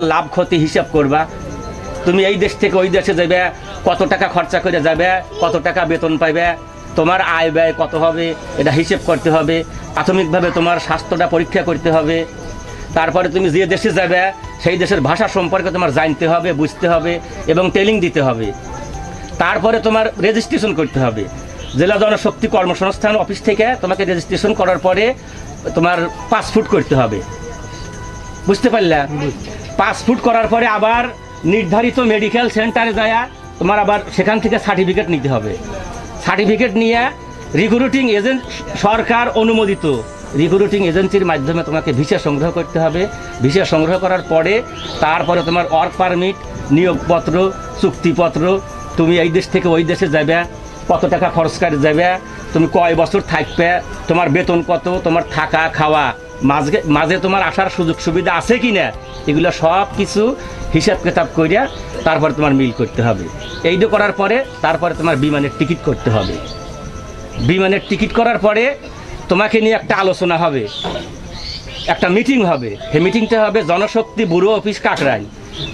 লাভ ক্ষতি হিসাব করবা। তুমি এই দেশ থেকে ওই দেশে যাবে কত টাকা খরচা করে যাবে, কত টাকা বেতন পাইবে, তোমার আয় ব্যয় কত হবে, এটা হিসেব করতে হবে, প্রাথমিকভাবে তোমার স্বাস্থ্যটা পরীক্ষা করতে হবে। তারপরে তুমি যে দেশে যাবে, সেই দেশের ভাষা সম্পর্কে তোমার জানতে হবে, বুঝতে হবে এবং ট্রেনিং দিতে হবে। তারপরে তোমার রেজিস্ট্রেশন করতে হবে। জেলা জনশক্তি কর্মসংস্থান অফিস থেকে তোমাকে রেজিস্ট্রেশন করার পরে তোমার পাসপোর্ট করতে হবে। বুঝতে পারলা? পাসপোর্ট করার পরে আবার নির্ধারিত মেডিকেল সেন্টারে যায় তোমার আবার সেখান থেকে সার্টিফিকেট নিতে হবে। সার্টিফিকেট নিয়ে রিক্রুটিং এজেন্ট সরকার অনুমোদিত। রিক্রুটিং এজেন্সির মাধ্যমে তোমাকে ভিসা সংগ্রহ করতে হবে। ভিসা সংগ্রহ করার পরে তারপরে তোমার ওয়ার্ক পারমিট নিয়োগপত্র, চুক্তিপত্র, তুমি এই দেশ থেকে ওই দেশে যাবে কত টাকা খরচ করে যাবে তুমি কয় বছর থাকবে, তোমার বেতন কত, তোমার থাকা, খাওয়া মাঝে মাঝে তোমার আসার সুযোগ সুবিধা আছে কি না এগুলো সব কিছু হিসাব কিতাব করিয়া তারপরে তোমার মিল করতে হবে। এইটা করার পরে তারপরে তোমার বিমানের টিকিট করতে হবে। বিমানের টিকিট করার পরে তোমাকে নিয়ে একটা আলোচনা হবে, একটা মিটিং হবে। সেই মিটিংটা হবে জনশক্তি ব্যুরো অফিস কাকরাই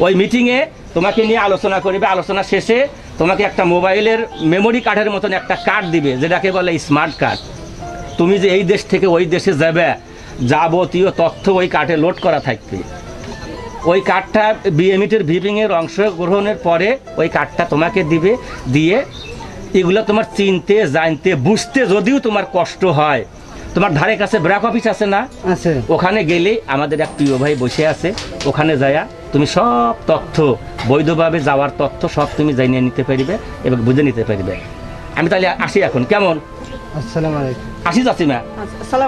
ওই মিটিংয়ে তোমাকে নিয়ে আলোচনা করবে। আলোচনা শেষে তোমাকে একটা মোবাইলের মেমোরি কার্ডের মতন একটা কার্ড দিবে, যেটাকে বলে স্মার্ট কার্ড। তুমি যে এই দেশ থেকে ওই দেশে যাবে যাবতীয় তথ্য ওই কার্ডে লোড করা থাকবে। ওই কার্ডটা বিএমইটির ভিপিংয়ের অংশগ্রহণের পরে ওই কার্ডটা তোমাকে দিবে দিয়ে এগুলো তোমার চিনতে জানতে বুঝতে যদিও তোমার কষ্ট হয়। তোমার ধারে কাছে ব্র্যাক অফিস আছে না? আছে। ওখানে গেলেই আমাদের এক প্রিয় ভাই বসে আছে। ওখানে যায়া তুমি সব তথ্য বৈধভাবে যাওয়ার তথ্য সব তুমি জানিয়ে নিতে পারবে এবং বুঝে নিতে পারবে। আমি তাহলে আসি এখন। কেমন? আসসালামু আলাইকুম। আসি যাচ্ছি না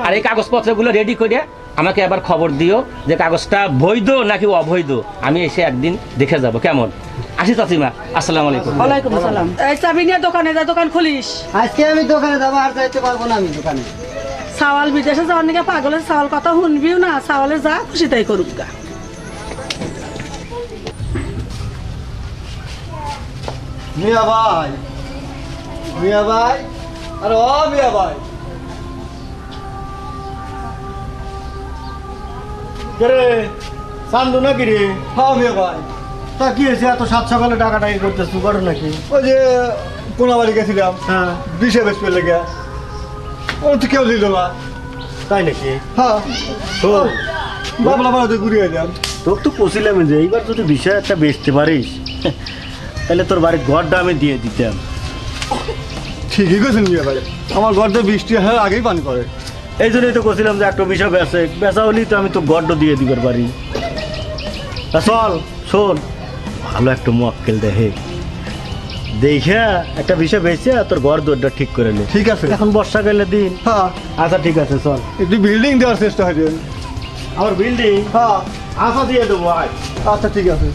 আর এই কাগজপত্রগুলো রেডি করে আমাকে আবার খবর দিও যে কাগজটা বৈধ নাকি অবৈধ। আমি এসে একদিন দেখে যাব কেমন? আসি চাচিমা আসসালামু আলাইকুম। ওয়ালাইকুম আসসালাম। এই চাবি নিয়ে দোকানে যা দোকান খুলিস। আজকে আমি দোকানে যাব আর যাইতে পারব না আমি দোকানে। সাওয়াল বিদেশে যাওয়ার নাকি পাগলের সাওয়াল কথা শুনবিও না সাওয়ালে যা খুশি তাই করুক গা। মিয়া ভাই মিয়া ভাই। আরে ও মিয়া ভাই। রে? চান্দু নাকি রে? হ্যাঁ ভাই। তা কি হয়েছে? এত সাত সকালে টাকাটাকি করতেছ করো নাকি? ওই যে গেছিলাম হ্যাঁ। বিষে বেশ পেলে গিয়া ও তো কেউ দিল না। তাই নাকি? হ্যাঁ। তো? বাবলা বাড়াতে এলাম তোর তো কছিলাম যে এইবার যদি বিষয় একটা বেচতে পারিস তাহলে তোর বাড়ির ঘরটা আমি দিয়ে দিতাম। ঠিকই গেছেন মিয়া ভাই। আমার ঘরতে বৃষ্টি হ্যাঁ আগেই পানি করে এই জন্যই তো কছিলাম যে একটা বিষয় বেচে। বেচা হলেই তো আমি তো গড্ড দিয়ে দিবার পারি। তা চল শোন। ভালো একটা মক্কেল দেখে। দেখে একটা বিষয় বেচে তোর ঘর দরটা ঠিক করে নে। ঠিক আছে। এখন বর্ষাকালের দিন। হ্যাঁ। আচ্ছা ঠিক আছে চল। একটু বিল্ডিং দেওয়ার চেষ্টা হয়েছে আমার বিল্ডিং হ্যাঁ। আশা দিয়ে দেবো আচ্ছা ঠিক আছে।